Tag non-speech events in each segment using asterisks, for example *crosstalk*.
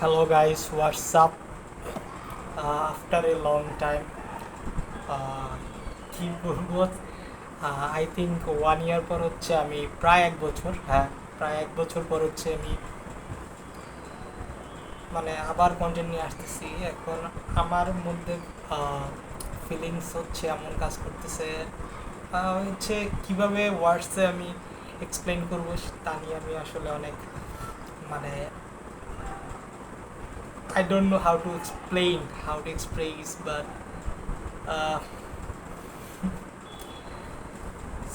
Hello guys, what's up? Uh, after a long time, কি বলব I think one year পর হচ্ছে আমি প্রায় এক বছর হ্যাঁ প্রায় এক বছর পর হচ্ছে আমি মানে আবার কন্টেন্ট নিয়ে আসতেছি। এখন আমার মধ্যে ফিলিংস হচ্ছে এমন কাজ করতেছে হচ্ছে কীভাবে ওয়ার্ডসে আমি এক্সপ্লেন করব তা নিয়ে আমি আসলে অনেক মানে I don't know how to explain how to express but uh,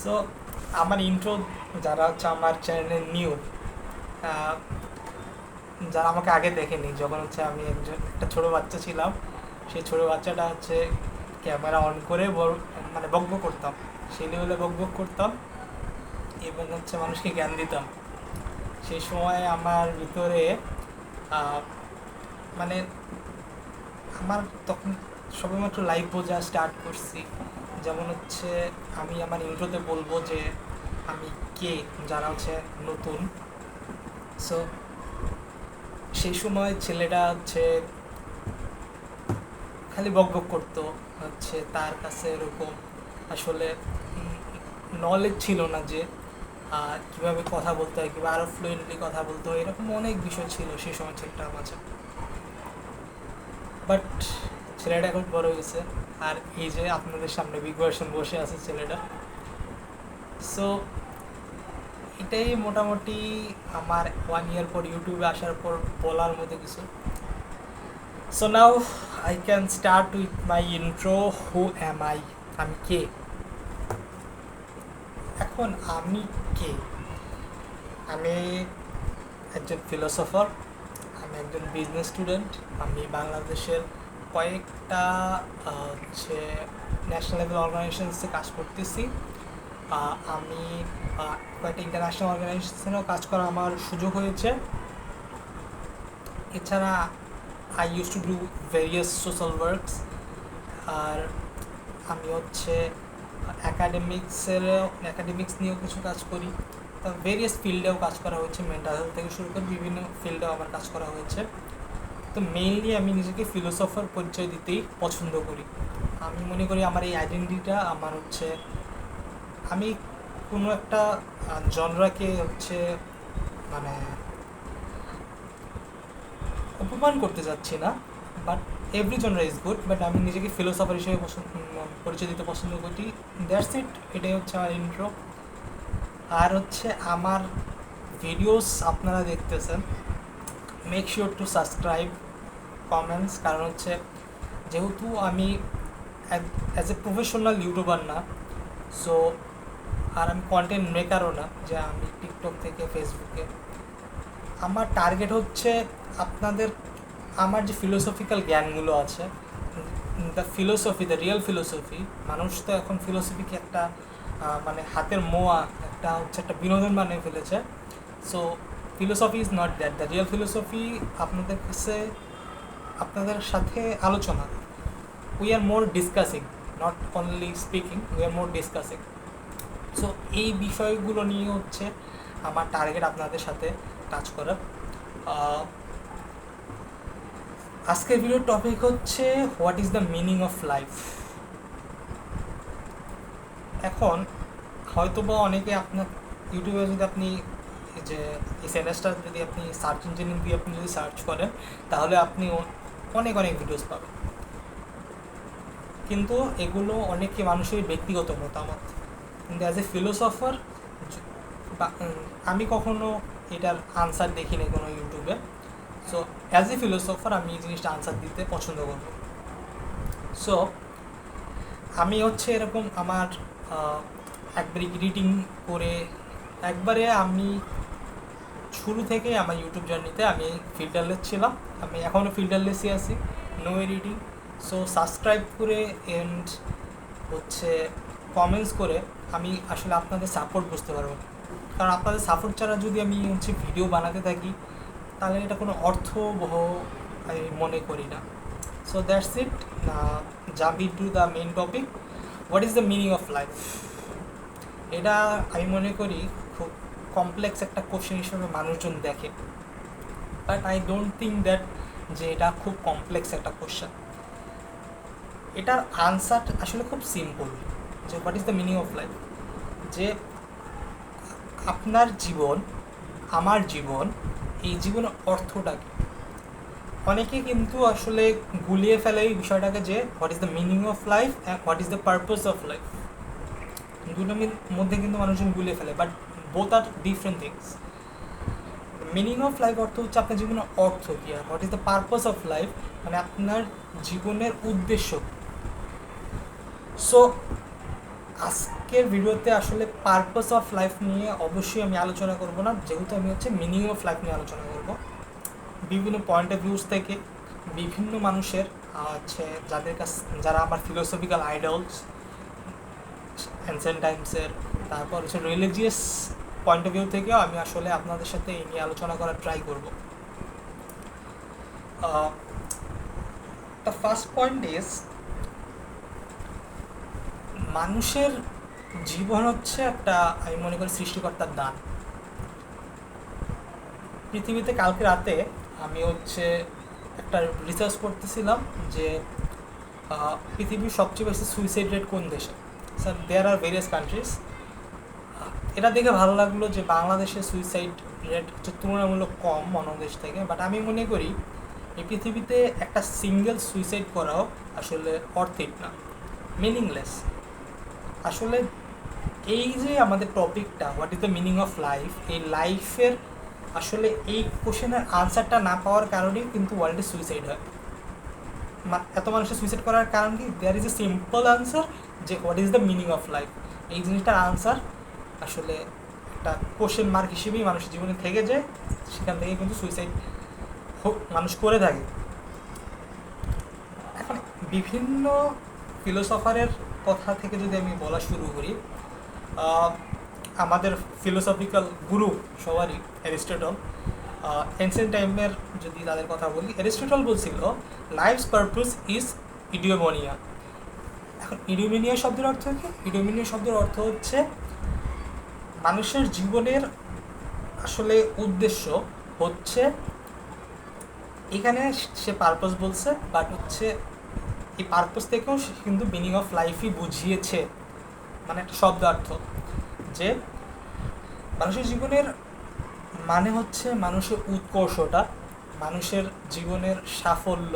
*laughs* আমার ইন্ট্রো যারা হচ্ছে আমার চ্যানেলে নিউ যারা আমাকে আগে দেখেনি যখন হচ্ছে আমি একজন একটা ছোট বাচ্চা ছিলাম সেই ছোট বাচ্চাটা হচ্ছে ক্যামেরা অন করে মানে বকবক করতাম। সেই লেভেলে বকবক করতাম এবং হচ্ছে মানুষকে জ্ঞান দিতাম। সেই সময় আমার ভিতরে মানে আমার তখন সবেমাত্র লাইভ বোঝা স্টার্ট করছি। যেমন হচ্ছে আমি আমার ইন্ট্রোতে বলব যে আমি কে? যারা হচ্ছে নতুন। সো সেই সময় ছেলেটা হচ্ছে খালি বকবক করতো, হচ্ছে তার কাছে এরকম আসলে নলেজ ছিল না যে কীভাবে কথা বলতে হয় কিংবা আরও ফ্লুয়েন্টলি কথা বলতে হয়, এরকম অনেক বিষয় ছিল সেই সময় ছেলেটার মাঝে। বাট ছেলেটা এখন বড় হয়েছে। আর এই যে আপনাদের সামনে বিগ ভার্সন বসে আছে ছেলেটা। সো এটাই মোটামুটি আমার ওয়ান ইয়ার পর ইউটিউবে আসার পর বলার মতো কিছু। So now I can start with my intro who am I আমি কে? এখন আমি কে? আমি একজন ফিলোসফার আমি একজন বিজনেস স্টুডেন্ট আমি বাংলাদেশের কয়েকটা হচ্ছে ন্যাশনাল লেভেল অর্গানাইজেশনসে কাজ করতেছি। আমি কয়েকটা ইন্টারন্যাশনাল অর্গানাইজেশনেও কাজ করা আমার সুযোগ হয়েছে। এছাড়া I use to do various social works আর আমি হচ্ছে অ্যাকাডেমিক্সের অ্যাকাডেমিক্স নিয়েও কিছু কাজ করি। ভেরিয়াস ফিল্ডেও কাজ করা হয়েছে মেন্টাল হেলথ থেকে শুরু করে বিভিন্ন ফিল্ডেও আমার কাজ করা হয়েছে। তো মেইনলি আমি নিজেকে ফিলোসফার পরিচয় দিতেই পছন্দ করি। আমি মনে করি আমার এই আইডেন্টিটিটা আমার হচ্ছে, আমি কোনো একটা জনরাকে হচ্ছে মানে অপমান করতে যাচ্ছি না। Every genre is good but আমি নিজেকে ফিলোসফার হিসেবে পরিচয় দিতে পছন্দ করি। দ্যাটস ইট এটাই হচ্ছে আমার ইন্ট্রো আর হচ্ছে আমার ভিডিওস আপনারা দেখতেছেন make sure to subscribe comments কারণ হচ্ছে যেহেতু আমি অ্যাজ এ প্রফেশনাল ইউটিউবার না সো আর আমি কন্টেন্ট মেকারও না, যে আমি টিকটক থেকে ফেসবুকে আমার টার্গেট হচ্ছে আপনাদের আমার যে ফিলোসফিক্যাল জ্ঞানগুলো আছে the philosophy the real philosophy মানুষ তো এখন ফিলোসফিকে একটা মানে হাতের মোয়া, একটা হচ্ছে একটা বিনোদন বানিয়ে ফেলেছে। So philosophy is not that the real philosophy আপনাদের কাছে, আপনাদের সাথে আলোচনা। We are more discussing not only speaking we are more discussing so এই বিষয়গুলো নিয়ে হচ্ছে আমার টার্গেট আপনাদের সাথে কাজ করা আজকের ভিডিওর টপিক হচ্ছে what is the meaning of life এখন, হয়তোবা অনেকে আপনার ইউটিউবে যদি আপনি যে এই সেন্টেন্সটা যদি আপনি সার্চ ইঞ্জিনিয়ারিং দিয়ে আপনি যদি সার্চ করেন, তাহলে আপনি অনেক অনেক ভিডিওস পাবেন। কিন্তু এগুলো অনেকে মানুষের ব্যক্তিগত মতামত। কিন্তু অ্যাজ এ ফিলোসফার আমি কখনো এটার আনসার দেখিনি কোনো ইউটিউবে সো অ্যাজ এ ফিলোসফার আমি এই জিনিসটা আনসার দিতে পছন্দ করব সো আমি হচ্ছে এরকম আমার একবারে এডিটিং করে একবারে আমি শুরু থেকে আমার ইউটিউব জার্নিতে আমি ফিল্টারলেস ছিলাম। আমি এখনও ফিল্টারলেসই আছি নো এডিটিং সো সাবস্ক্রাইব করে এন্ড হচ্ছে কমেন্টস করে আমি আসলে আপনাদের সাপোর্ট বুঝতে পারব। কারণ আপনাদের সাপোর্ট ছাড়া যদি আমি হচ্ছে ভিডিও বানাতে থাকি তাহলে এটা কোনো অর্থবহ আমি মনে করি না। So that's it jump to the main topic what is the meaning of life এটা আমি মনে করি খুব কমপ্লেক্স একটা কোশ্চেন হিসেবে মানুষজন দেখে। But I don't think that যে এটা খুব কমপ্লেক্স একটা কোশ্চেন এটার আনসার আসলে খুব সিম্পল যে what is the meaning of life যে আপনার জীবন, আমার জীবন এই জীবনের অর্থটা কি? অনেকে কিন্তু আসলে গুলিয়ে ফেলে এই বিষয়টাকে যে what is the meaning of life and what is the purpose of life দুটোর মধ্যে কিন্তু মানুষজন গুলিয়ে ফেলে but both are different things meaning of life অর্থ হচ্ছে আপনার জীবনের অর্থ কী, আর what is the purpose of life মানে আপনার জীবনের উদ্দেশ্য সো আজকের ভিডিওতে আসলে পারপাস অফ লাইফ নিয়ে অবশ্যই আমি আলোচনা করব না। যেহেতু আমি হচ্ছে মিনিং অফ লাইফ নিয়ে আলোচনা করব। বিভিন্ন পয়েন্ট অফ ভিউজ থেকে বিভিন্ন মানুষের হচ্ছে যাদের কাছ, যারা আমার ফিলোসফিক্যাল আইডলস অ্যানসেন্ট টাইমসের তারপর হচ্ছে রিলিজিয়াস পয়েন্ট অফ ভিউ থেকেও আমি আসলে আপনাদের সাথে এই নিয়ে আলোচনা করার ট্রাই করব। দ্য ফার্স্ট পয়েন্ট ইজ মানুষের জীবন হচ্ছে একটা, আমি মনে করি সৃষ্টিকর্তার দান। পৃথিবীতে কালকে রাতে আমি হচ্ছে একটা রিসার্চ করতেছিলাম যে পৃথিবীর সবচেয়ে বেশি সুইসাইড রেট কোন দেশে? Sir there are various countries এটা দেখে ভালো লাগল যে বাংলাদেশের সুইসাইড রেট হচ্ছে তুলনামূলক কম অন্য দেশ থেকে। বাট আমি মনে করি এই পৃথিবীতে একটা সিঙ্গেল সুইসাইড করাও আসলে অর্থিক না। মিনিংলেস আসলে এই যে আমাদের টপিকটা what is the meaning of life এই লাইফের আসলে এই কোশ্চেনের আনসারটা না পাওয়ার কারণেই কিন্তু ওয়ার্ল্ডে সুইসাইড হয়। এত মানুষের সুইসাইড করার কারণ কি? There is a simple answer যে what is the meaning of life এই জিনিসটার আনসার আসলে একটা কোশ্চেন মার্ক হিসেবেই মানুষের জীবনে থেকে যায়, সেখান থেকে কিন্তু সুইসাইড হোক মানুষ করে থাকে। এখন বিভিন্ন ফিলোসফারের কথা থেকে যদি আমি বলা শুরু করি আমাদের ফিলোসফিক্যাল গুরু সবারই অ্যারিস্টটল এনসেন্ট টাইমের যদি তাদের কথা বলি, অ্যারিস্টটল বলছিল লাইফস পারপাস ইজ ইডিওমোনিয়া এখন ইডিওমিনিয়া শব্দের অর্থ কি? ইডিওমিনিয়া শব্দের অর্থ হচ্ছে মানুষের জীবনের আসলে উদ্দেশ্য হচ্ছে, এখানে সে পারপাস বলছে বাট হচ্ছে এই পারপাস থেকেও সে কিন্তু মিনিং অফ লাইফই বুঝিয়েছে। মানে একটা শব্দার্থ যে মানুষের জীবনের মানে হচ্ছে মানুষের উৎকর্ষটা, মানুষের জীবনের সাফল্য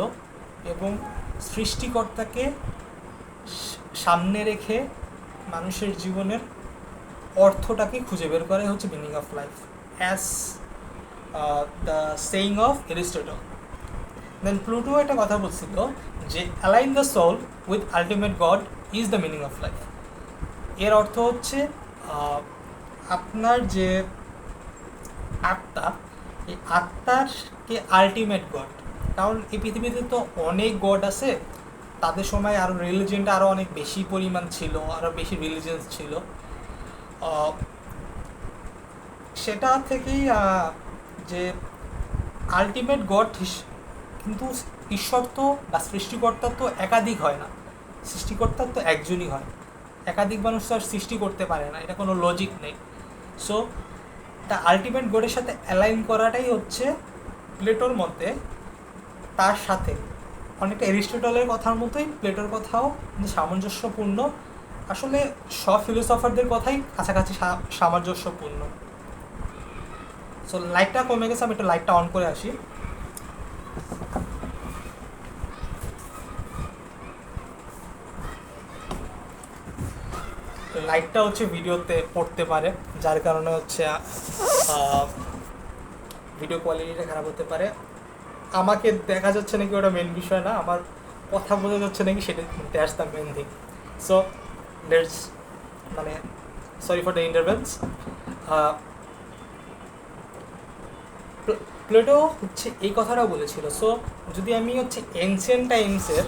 এবং সৃষ্টিকর্তাকে সামনে রেখে মানুষের জীবনের অর্থটাকে খুঁজে বের করে হচ্ছে meaning of life as the saying of Aristotle then Pluto একটা কথা বলছিল যে align the soul with ultimate God is the meaning of life এর অর্থ হচ্ছে আপনার যে আত্মা, এই আত্মারকে আলটিমেট গড কারণ এই পৃথিবীতে তো অনেক গড আছে, তাদের সময় আরও রিলিজিয়নটা আরও অনেক বেশি পরিমাণ ছিল আরও বেশি রিলিজিয়ান্স ছিল। সেটা থেকেই যে আলটিমেট গড কিন্তু ঈশ্বর তো বা সৃষ্টিকর্তা তো একাধিক হয় না। সৃষ্টিকর্তার তো একজনই হয়। একাধিক মানুষ তো আর সৃষ্টি করতে পারে না, এটা কোনো লজিক নেই। সো তা আলটিমেট গোডের সাথে অ্যালাইন করাটাই হচ্ছে প্লেটোর মতে তার সাথে। অনেকটা এরিস্টোটলের কথার মতোই প্লেটোর কথাও সামঞ্জস্যপূর্ণ। আসলে সব ফিলোসফারদের কথাই কাছাকাছি সামঞ্জস্যপূর্ণ। সো লাইটটা কমে গেছে, আমি একটু লাইটটা অন করে আসি। লাইটটা হচ্ছে ভিডিওতে পড়তে পারে, যার কারণে হচ্ছে ভিডিও কোয়ালিটিটা খারাপ হতে পারে। আমাকে দেখা যাচ্ছে নাকি ওটা মেন বিষয় না, আমার কথা বোঝা যাচ্ছে নাকি সেটা that's the main thing so let's মানে sorry for the intervention Plato হচ্ছে এই কথাটাও বলেছিল। সো যদি আমি হচ্ছে এনসিয়েন্ট টাইমসের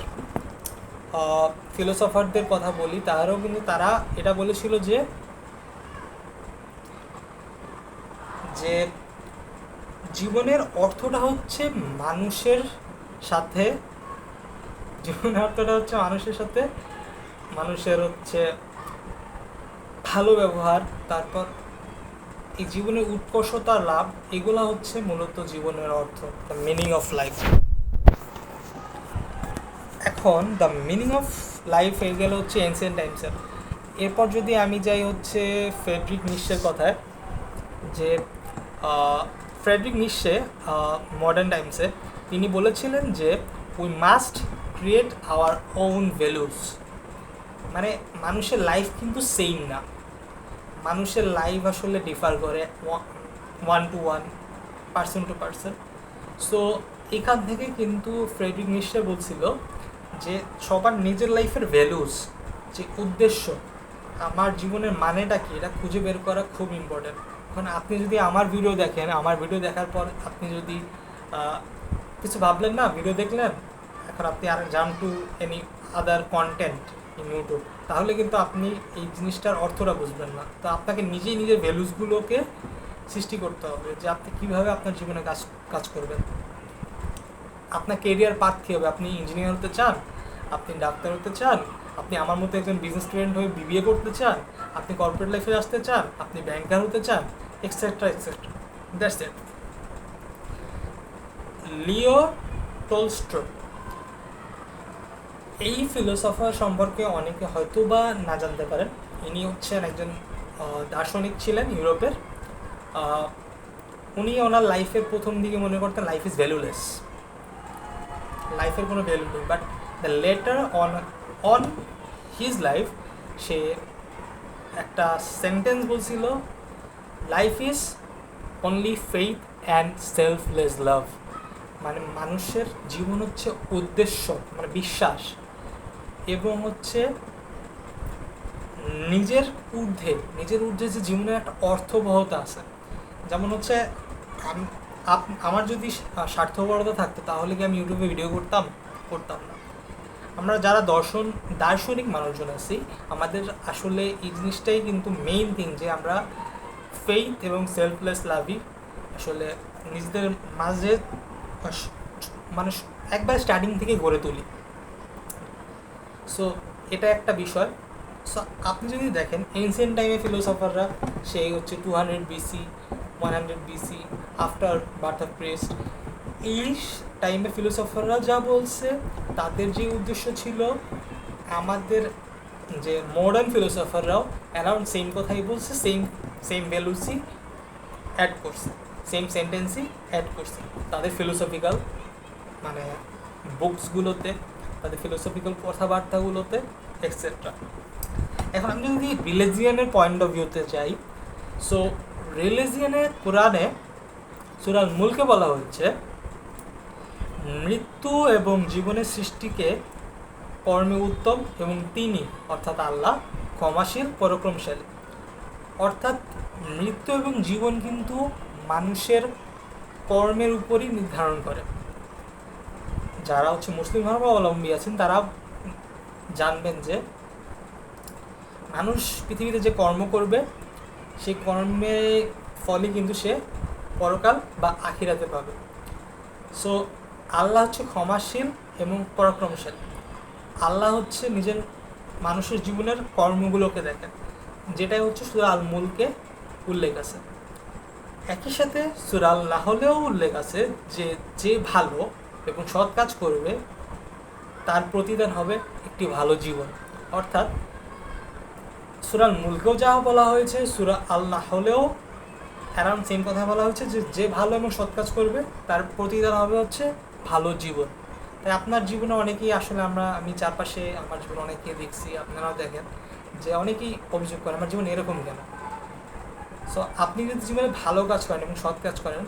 ফিলোসফারদের কথা বলি তারাও কিন্তু তারা এটা বলেছিল যে যে জীবনের অর্থটা হচ্ছে মানুষের সাথে, জীবনের অর্থটা হচ্ছে মানুষের সাথে, মানুষের হচ্ছে ভালো ব্যবহার, তারপর এই জীবনের উৎকর্ষতা, লাভ, এগুলা হচ্ছে মূলত জীবনের অর্থ মিনিং অফ লাইফ এখন দ্য মিনিং অফ লাইফ হয়ে গেলে হচ্ছে এনসিয়েন্ট টাইমসের এরপর যদি আমি যাই হচ্ছে ফ্রেডরিক নিশ্চের কথায়, যে ফ্রেডরিক নিশ্চে মডার্ন টাইমসে তিনি বলেছিলেন যে we must create our own values মানে মানুষের লাইফ কিন্তু সেম না। মানুষের লাইফ আসলে ডিফার করে one to one person to person so এখান থেকে কিন্তু ফ্রেডরিক নিশ্চয় বলছিল যে সবার নিজের লাইফের ভ্যালুস যে উদ্দেশ্য, আমার জীবনের মানেটা কি, এটা খুঁজে বের করা খুব ইম্পর্টেন্ট এখন আপনি যদি আমার ভিডিও দেখেন, আমার ভিডিও দেখার পর আপনি যদি কিছু ভাবলেন না ভিডিও দেখলেন, এখন আপনি আর জান to any other content in YouTube তাহলে কিন্তু আপনি এই জিনিসটার অর্থটা বুঝবেন না। তো আপনাকে নিজেই নিজের ভ্যালুসগুলোকে সৃষ্টি করতে হবে, যে আপনি কীভাবে আপনার জীবনে কাজ কাজ করবেন। আপনার কেরিয়ার কী হবে? আপনি ইঞ্জিনিয়ার হতে চান, আপনি ডাক্তার হতে চান, আপনি আমার মতো একজন বিজনেস স্টুডেন্ট হয়ে বিবিএ করতে চান, আপনি কর্পোরেট লাইফে আসতে চান, আপনি ব্যাংকার হতে চান etcetera etcetera that's it Leo Tolstoy এই ফিলোসফার সম্পর্কে অনেকে হয়তো বা না জানতে পারেন। ইনি হচ্ছেন একজন দার্শনিক ছিলেন ইউরোপের। উনি ওনার লাইফের প্রথম দিকে মনে করতেন লাইফ ইজ ভ্যালুলেস লাইফের কোনো ভ্যালু নেই but the later on on his life সে একটা সেন্টেন্স বলছিল life is only faith and selfless love মানে মানুষের জীবন হচ্ছে উদ্দেশ্য মানে বিশ্বাস, এবং হচ্ছে নিজের ঊর্ধ্বে নিজের ঊর্ধ্বে যে জীবনের একটা অর্থবহতা আছে। যেমন হচ্ছে আপ- আমার যদি স্বার্থপরতা থাকতো, তাহলে কি আমি ইউটিউবে ভিডিও করতাম? করতাম না। আমরা যারা দর্শন, দার্শনিক মানুষজন আছি, আমাদের আসলে এই জিনিসটাই কিন্তু মেইন থিং যে আমরা ফেইথ এবং সেলফলেস লাভই আসলে নিজেদের মাঝে মানে একবার স্টার্টিং থেকে গড়ে তুলি। সো এটা একটা বিষয়। সো আপনি যদি দেখেন এনসিয়েন্ট টাইমে ফিলোসফাররা সেই হচ্ছে two hundred BC one hundred BC after birth of Christ এই টাইমে ফিলোসফাররা যা বলছে, তাদের যে উদ্দেশ্য ছিল, আমাদের যে মডার্ন ফিলোসফাররাও অ্যারাউন্ড সেম কথাই বলছে সেম সেম ভ্যালুসই অ্যাড করছে সেম সেন্টেন্সই অ্যাড করছে। তাদের ফিলোসফিক্যাল মানে বুকসগুলোতে তাদের ফিলোসফিক্যাল কথাবার্তাগুলোতে এক্সেট্রা এখন আমি যদি রিলিজিয়ানের পয়েন্ট অফ ভিউতে যাই সো রিলিজিয়ানের কোরআনে সুরাল মুলকে বলা হচ্ছে মৃত্যু এবং জীবনের সৃষ্টিকে কর্মে উত্তম এবং তিনি, অর্থাৎ আল্লাহ, ক্ষমাশীল, পরাক্রমশালী। অর্থাৎ মৃত্যু এবং জীবন কিন্তু মানুষের কর্মের উপরই নির্ধারণ করে। যারা হচ্ছে মুসলিম ধর্মাবলম্বী আছেন, তারা জানবেন যে মানুষ পৃথিবীতে যে কর্ম করবে সেই কর্মে ফলে কিন্তু সে পরকাল বা আখিরাতে পাবে। সো আল্লাহ হচ্ছে ক্ষমাশীল এবং পরাক্রমশালী। আল্লাহ হচ্ছে নিজের মানুষের জীবনের কর্মগুলোকে দেখেন, যেটাই হচ্ছে সুরা আল মুলকে উল্লেখ আছে। একই সাথে সুরাল নাহলেও উল্লেখ আছে যে যে ভালো এবং সৎ কাজ করবে, তার প্রতিদান হবে একটি ভালো জীবন। অর্থাৎ সুরাল মুলকেও যা বলা হয়েছে, সুরা আল্লাহ হলেও অ্যারাউন্ড সেম কথা বলা হয়েছে যে যে ভালো এবং সৎ কাজ করবে, তার প্রতিদান হবে হচ্ছে ভালো জীবন। তাই আপনার জীবনে অনেকেই আসলে আমরা, আমি চারপাশে আমার জীবনে অনেকে দেখছি, আপনারাও দেখেন যে অনেকেই অভিযোগ করেন আমার জীবন এরকম কেন? সো আপনি যদি জীবনে ভালো কাজ করেন এবং সৎ কাজ করেন,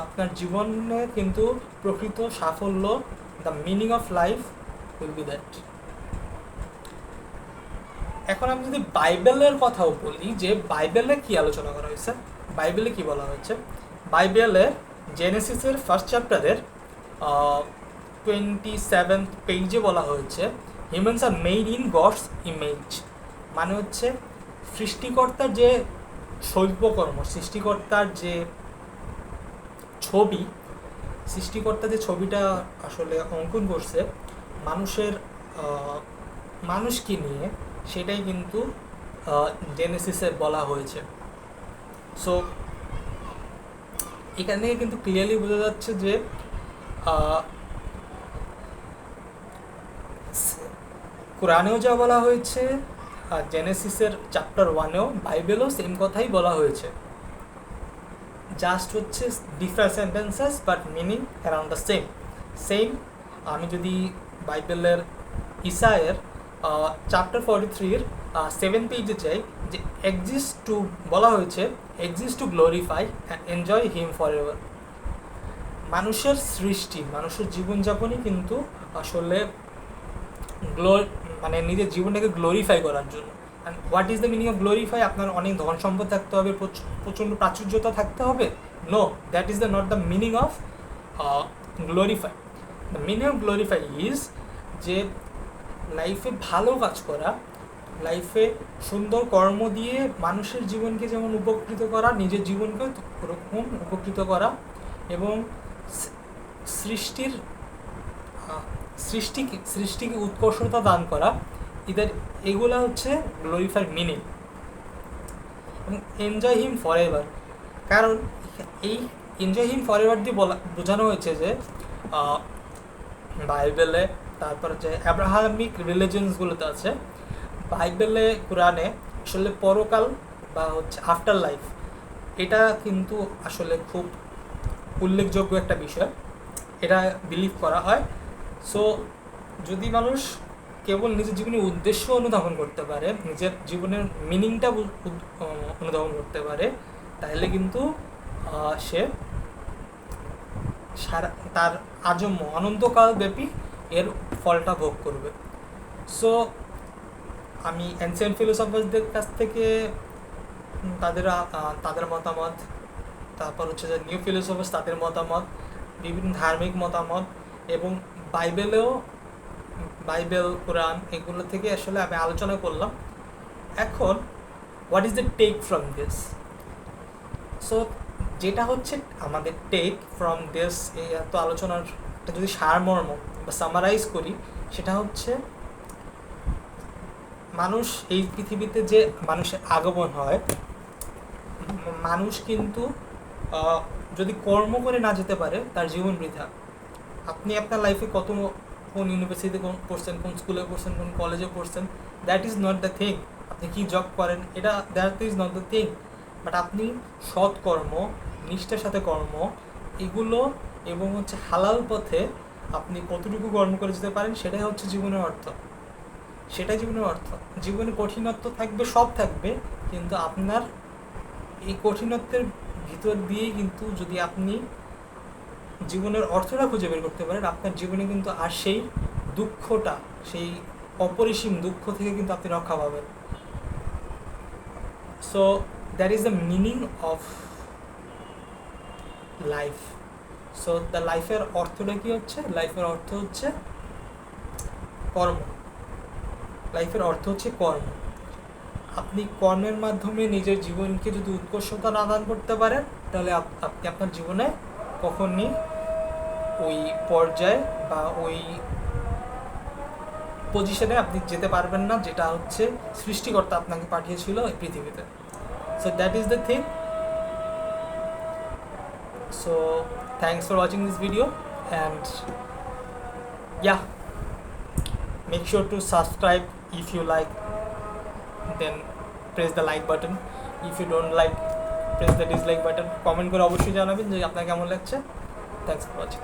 আপনার জীবনে কিন্তু প্রকৃত সাফল্য the meaning of life will be that এখন আমি যদি বাইবেলের কথাও বলি, যে বাইবেলে কি আলোচনা করা হয়েছে? বাইবেলে কি বলা হয়েছে? বাইবেলে জেনেসিসের ফার্স্ট চ্যাপ্টারের টোয়েন্টি সেভেন্থ পেজে বলা হয়েছে humans are made in God's image মানে হচ্ছে সৃষ্টিকর্তার যে শিল্পকর্ম সৃষ্টিকর্তার যে ছবি, সৃষ্টিকর্তা যে ছবিটা আসলে অঙ্কন করছে, মানুষের মানুষকে নিয়ে সেটাই কিন্তু জেনেসিসে বলা হয়েছে। সো এখান থেকে কিন্তু ক্লিয়ারলি বোঝা যাচ্ছে যে কোরআনেও যা বলা হয়েছে আর জেনেসিসের চ্যাপ্টার ওয়ানেও বাইবেলও সেম কথাই বলা হয়েছে। জাস্ট হচ্ছে different sentences but meaning around the same same আমি যদি বাইবেলের ইসায়ের চ্যাপ্টার ফর্টি থ্রির সেভেন পেজে চাই যে এক্সিস্ট টু বলা হয়েছে exist to glorify and enjoy him forever মানুষের সৃষ্টি, মানুষের জীবনযাপনই কিন্তু আসলে গ্লো মানে নিজের জীবনটাকে গ্লোরিফাই করার জন্য। And what is the meaning of glorify আপনার অনেক ধন সম্পদ থাকতে হবে, প্রচ- প্রচণ্ড প্রাচুর্যতা থাকতে হবে? No that is the not the meaning of glorify the meaning of glorify is যে লাইফে ভালো কাজ করা লাইফে সুন্দর কর্ম দিয়ে মানুষের জীবনকে যেমন উপকৃত করা, নিজের জীবনকেও ওরকম উপকৃত করা এবং সৃষ্টির সৃষ্টিকে সৃষ্টিকে উৎকর্ষতা দান করা ইদার এগুলা হচ্ছে গ্লোরিফাই মিনিং এবং এনজয় হিম ফর এভার কারণ এই এনজয় হিম ফর এভার দিয়ে বলা, বোঝানো হয়েছে যে বাইবেলে তারপর যে অ্যাব্রাহামিক রিলিজনসগুলোতে আছে, বাইবেলে, কোরআনে আসলে পরকাল বা হচ্ছে আফটার লাইফ এটা কিন্তু আসলে খুব উল্লেখযোগ্য একটা বিষয়। এটা বিলিভ করা হয়। সো, যদি মানুষ কেবল নিজের জীবনের উদ্দেশ্য অনুধাবন করতে পারে, নিজের জীবনের মিনিংটা অনুধাবন করতে পারে, তাহলে কিন্তু সে সারা তার আজন্ম অনন্তকাল ব্যাপী এর ফলটা ভোগ করবে। সো আমি অ্যানসিয়েন্ট ফিলোসফারদের কাছ থেকে তাদের তাদের মতামত, তারপর হচ্ছে যে নিউ ফিলোসফার্স তাদের মতামত, বিভিন্ন ধার্মিক মতামত এবং বাইবেলেও, বাইবেল, কোরআন এগুলো থেকে আসলে আমি আলোচনা করলাম। এখন what is the take from this so যেটা হচ্ছে আমাদের টেক ফ্রম দিস এই এত আলোচনার যদি সারমর্ম বা সামারাইজ করি, সেটা হচ্ছে মানুষ এই পৃথিবীতে যে মানুষের আগমন হয়, মানুষ কিন্তু যদি কর্ম করে না যেতে পারে, তার জীবন বৃথা। আপনি আপনার লাইফে কত কোন ইউনিভার্সিটিতে কোন পড়ছেন, কোন স্কুলে পড়ছেন, কোন কলেজে পড়ছেন that is not the thing আপনি কি জব করেন, এটা that is not the thing but আপনি সৎকর্ম নিষ্ঠার সাথে কর্ম, এগুলো এবং হচ্ছে হালাল পথে আপনি কতটুকু কর্ম করে যেতে পারেন, সেটাই হচ্ছে জীবনের অর্থ। সেটাই জীবনের অর্থ। জীবনে কঠিনত্ব থাকবে, সব থাকবে, কিন্তু আপনার এই কঠিনত্বের ভিতর দিয়েই কিন্তু যদি আপনি জীবনের অর্থটা খুঁজে বের করতে পারেন, আপনার জীবনে কিন্তু আর সেই দুঃখটা, সেই অপরিসীম দুঃখ থেকে কিন্তু আপনি রক্ষা পাবেন। So that is the meaning of life so the লাইফের অর্থটা কি হচ্ছে? লাইফের অর্থ হচ্ছে কর্ম। লাইফের অর্থ হচ্ছে কর্ম। আপনি কর্মের মাধ্যমে নিজের জীবনকে যদি উৎকর্ষতা না দান করতে পারেন, তাহলে আপ- আপনি আপনার জীবনে কখনই ওই পর্যায়ে বা ওই পজিশনে আপনি যেতে পারবেন না, যেটা হচ্ছে সৃষ্টিকর্তা আপনাকে পাঠিয়েছিল এই পৃথিবীতে। So that is the thing so thanks for watching this video and yeah make sure to subscribe if you like then press the like button if you don't like press the dislike button comment করে অবশ্যই জানাবেন যে আপনার কেমন লাগছে thanks for watching